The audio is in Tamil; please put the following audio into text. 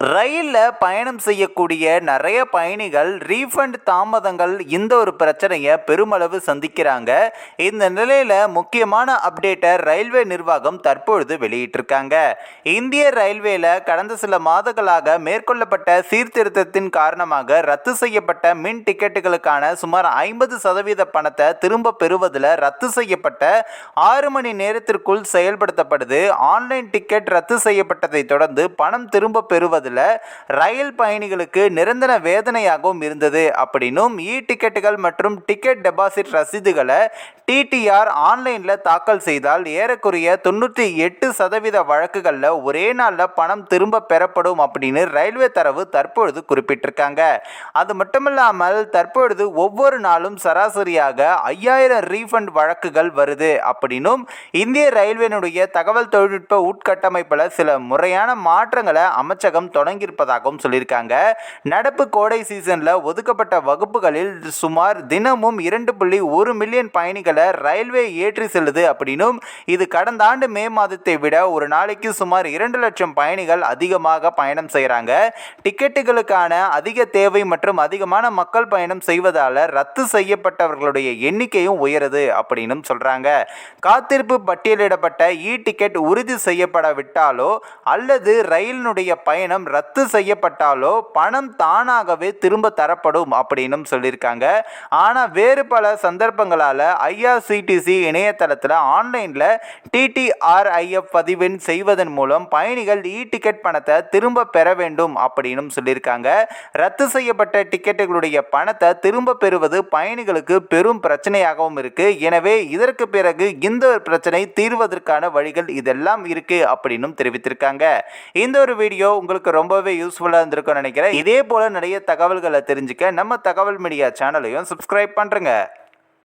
ரயிலில் பயணம் செய்யக்கூடிய நிறைய பயணிகள் ரீஃபண்ட் தாமதங்கள் இந்த ஒரு பிரச்சனையை பெருமளவு சந்திக்கிறாங்க. இந்த நிலையில் முக்கியமான அப்டேட்டை ரயில்வே நிர்வாகம் தற்பொழுது வெளியிட்டிருக்காங்க. இந்திய ரயில்வேல கடந்த சில மாதங்களாக மேற்கொள்ளப்பட்ட சீர்திருத்தத்தின் காரணமாக ரத்து செய்யப்பட்ட மின் டிக்கெட்டுகளுக்கான சுமார் ஐம்பது சதவீத பணத்தை திரும்ப பெறுவதில் ரத்து செய்யப்பட்ட ஆறு மணி நேரத்திற்குள் செயல்படுத்தப்படுது. ஆன்லைன் டிக்கெட் ரத்து செய்யப்பட்டதை தொடர்ந்து பணம் திரும்ப பெறுவதில் ரயில் பயணிகளுக்கு நிரந்தர வேதனையாகவும் இருந்தது. அப்படின்னும் இ டிக்கெட்டுகள் மற்றும் டிக்கெட் டெபாசிட் ரசீதுகளை டிடிஆர் ஆன்லைனில் தாக்கல் செய்தால் ஏறக்குறைய தொண்ணூற்றி எட்டு சதவீத வழக்குகளில் ஒரே நாளில் பணம் திரும்ப பெறப்படும் அப்படின்னு ரயில்வே தரவு தற்பொழுது குறிப்பிட்டிருக்காங்க. அது மட்டுமில்லாமல் தற்பொழுது ஒவ்வொரு நாளும் சராசரியாக ஐயாயிரம் ரீஃபண்ட் வழக்குகள் வருது. அப்படின்னும் இந்திய ரயில்வேனுடைய தகவல் தொழில்நுட்ப உட்கட்டமைப்பில் சில முறையான மாற்றங்களை அமைச்சகம் தொடங்கியிருப்பதாகவும் சொல்லியிருக்காங்க. நடப்பு கோடை சீசனில் ஒதுக்கப்பட்ட வகுப்புகளில் சுமார் தினமும் இரண்டு புள்ளி ஒரு மில்லியன் பயணிகளை ரயில்வே ஏற்றி செல்லுது அப்படின்னும் இது கடந்த ஆண்டு மே மாதத்தை விட ஒரு நாளைக்கு சுமார் இரண்டு லட்சம் பயணிகள் அதிகமாக பயணம் செய்கிறாங்க டிக்கெட்டுகளுக்கான அதிக தேவை மற்றும் அதிகமான மக்கள் பயணம் செய்வதால் ரத்து செய்யப்பட்டவர்களுடைய எண்ணிக்கையும் உயருது அப்படின்னும் சொல்கிறாங்க காத்திருப்பு பட்டியலிடப்பட்ட இ டிக்கெட் உறுதி செய்யப்படவிட்டாலோ அல்லது ரயிலினுடைய பயணம் ரத்து செய்யப்பட்டாலோ பணம் தானாகவே திரும்ப தரப்படும் அப்படின்னும் சொல்லியிருக்காங்க. ஆனால் வேறு பல சந்தர்ப்பங்களால் ஐஆர்சிடிசி இணையதளத்தில் ஆன்லைனில் டிடிஆர்ஐஎஃப் பதிவெண் செய்வதன் மூலம் பயணிகள் இ டிக்கெட் பணத்தை திரும்ப பெற வேண்டும் அப்படின்னும் சொல்லியிருக்காங்க. ரத்து செய்யப்பட்ட டிக்கெட்டுகளுடைய பணத்தை திரும்ப பெறுவது பயணிகளுக்கு பெரும் பிரச்சனையாகவும் இருக்குது எனவே இதற்கு பிறகு இந்த ஒரு பிரச்சனை தீர்வதற்கான வழிகள் இதெல்லாம் இருக்குது அப்படின்னும் தெரிவித்திருக்காங்க. இந்த ஒரு வீடியோ உங்களுக்கு ரொம்பவே யூஸ்ஃபுல்லாக இருந்திருக்கும்னு நினைக்கிறேன். இதே போல் நிறைய தகவல்களை தெரிஞ்சுக்க நம்ம தகவல் மீடியா சேனலையும் சப்ஸ்கிரைப் பண்ணுறேங்க